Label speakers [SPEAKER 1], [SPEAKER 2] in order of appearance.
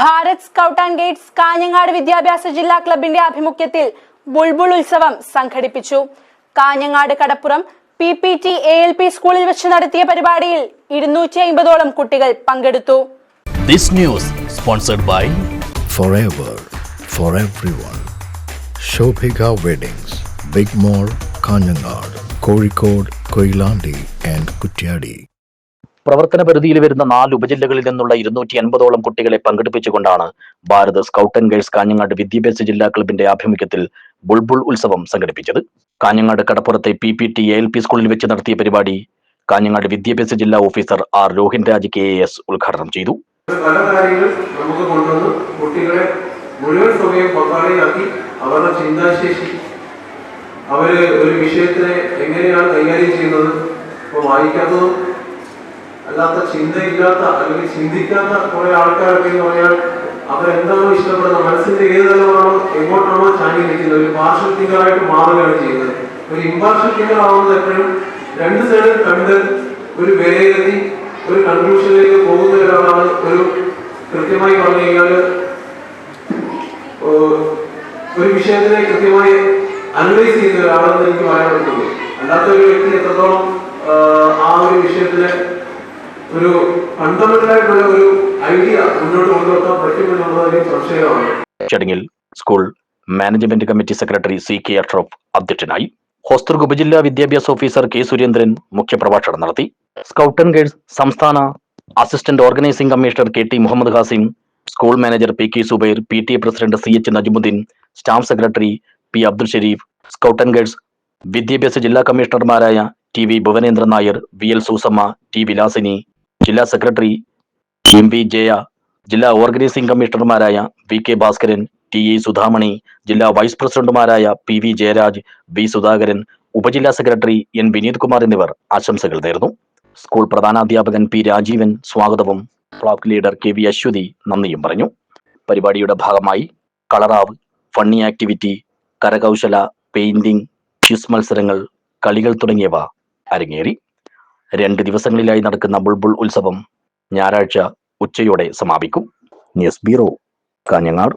[SPEAKER 1] Bharat scout and guides Kanhangad വിദ്യാഭ്യാസ ജില്ലാ ക്ലബിന്റെ ആഭിമുഖ്യത്തിൽ ബുൾബുൾ ഉത്സവം സംഘടിപ്പിച്ചു. കാഞ്ഞങ്ങാട് കടപ്പുറം P P T A L P സ്കൂളിൽ വെച്ച് നടത്തിയ പരിപാടിയിൽ ഇരുന്നൂറ്റി അമ്പതോളം കുട്ടികൾ പങ്കെടുത്തു.
[SPEAKER 2] This news sponsored by
[SPEAKER 3] for every one Shobhika weddings big mall Kanhangad Kozhikode Koyilandy and Kutyadi.
[SPEAKER 2] പ്രവർത്തന പരിധിയിൽ വരുന്ന നാല് ഉപജില്ലകളിൽ നിന്നുള്ള ഇരുന്നൂറ്റി അൻപതോളം കുട്ടികളെ പങ്കെടുപ്പിച്ചുകൊണ്ടാണ് Bharat scout and guides Kanhangad വിദ്യാഭ്യാസ ജില്ലാ ക്ലബിന്റെ ആഭിമുഖ്യത്തിൽ ബുൾബുൾ ഉത്സവം സംഘടിപ്പിച്ചത്. Kanhangad കടപ്പുറത്തെ P P T L P സ്കൂളിൽ വെച്ച് നടത്തിയ പരിപാടി കാഞ്ഞങ്ങാട് വിദ്യാഭ്യാസ ജില്ലാ officer R Rohin Raj K S ഉദ്ഘാടനം ചെയ്തു.
[SPEAKER 4] പല കാര്യങ്ങൾ നമുക്ക് കൊണ്ടുവന്ന് കുട്ടികളെ മുഴുവൻ സമയം പങ്കാളിയാക്കി അവരുടെ ചിന്താശേഷി അവർ ഒരു വിഷയത്തിനെ എങ്ങനെയാണ് കൈകാര്യം ചെയ്യുന്നത് ഇപ്പൊ വായിക്കാത്തതും അല്ലാത്ത ചിന്തയില്ലാത്ത അല്ലെങ്കിൽ ചിന്തിക്കാത്ത കുറെ ആൾക്കാരൊക്കെ എന്ന് പറഞ്ഞാൽ അവരെന്താണോ ഇഷ്ടപ്പെടുന്നത് മനസ്സിന്റെ ഏത് തലമാണോ എങ്ങോട്ടാണോ ചാഞ്ഞി നിൽക്കുന്നത് ഒരു പാർഷ്യൽ തിങ്കറായിട്ട് മാറുകയാണ് ചെയ്യുന്നത്. ഒരു ഇമ്പാർഷ്യൽ തിങ്കർ എപ്പോഴും രണ്ട് സൈഡിൽ കണ്ട് ഒരു വിലയിരുത്തി ഒരു കൺക്ലൂഷനിലേക്ക് പോകുന്ന ഒരാളാണ് ഒരു കൃത്യമായി പറഞ്ഞു കഴിഞ്ഞാൽ ഒരു വിഷയത്തിനെ കൃത്യമായി അനലൈസ് ചെയ്യുന്ന ഒരാളെന്ന് എനിക്ക് പറയാൻ പറ്റുള്ളൂ അല്ലാത്ത ഒരു വ്യക്തി എത്രത്തോളം ആ, ഒരു വിഷയത്തിലെ ഒരു ഫണ്ടമെന്റൽ ആയിട്ടുള്ള ഒരു ഐഡിയ മുന്നോട്ട് കൊണ്ടുവെക്കാൻ പറ്റുമെന്നുള്ളതിൽ സംശയമാണ്.
[SPEAKER 2] ചടങ്ങിൽ school management committee secretary C K Ashraf അധ്യക്ഷനായി ഹോസ്ദുർഗ് ഉപജില്ലാ വിദ്യാഭ്യാസ ഓഫീസർ കെ സുരേന്ദ്രൻ മുഖ്യപ്രഭാഷണം നടത്തി. സ്കൗട്ട് ആൻഡ് ഗൈഡ്സ് സംസ്ഥാന assistant organising commissioner K T Muhammad Khasim school manager P K Zubair P T A president C H Najmuddeen staff secretary P Abdul Shareef scout and guides വിദ്യാഭ്യാസ ജില്ലാ കമ്മീഷണർമാരായ T V Bhuvanendran Nair V L Susamma T Vilasini ജില്ലാ secretary M P Jaya ജില്ലാ organising കമ്മീഷണർമാരായ V K Bhaskaran T E Sudhamani ജില്ലാ vice പ്രസിഡന്റുമാരായ P V Jayaraj B Sudhakaran ഉപജില്ലാ secretary N Vineeth Kumar എന്നിവർ ആശംസകൾ നേർന്നു. സ്കൂൾ പ്രധാനാധ്യാപകൻ പി രാജീവൻ സ്വാഗതവും block leader K V Aswathy നന്ദിയും പറഞ്ഞു. പരിപാടിയുടെ ഭാഗമായി കളറാവ് ഫണ്ണി ആക്ടിവിറ്റി കരകൗശല പെയിന്റിംഗ് ക്വിസ് മത്സരങ്ങൾ കളികൾ തുടങ്ങിയവ അരങ്ങേറി. രണ്ട് ദിവസങ്ങളിലായി നടക്കുന്ന ബുൾബുൾ ഉത്സവം ഞായറാഴ്ച ഉച്ചയോടെ സമാപിക്കും. News bureau Kanhangad.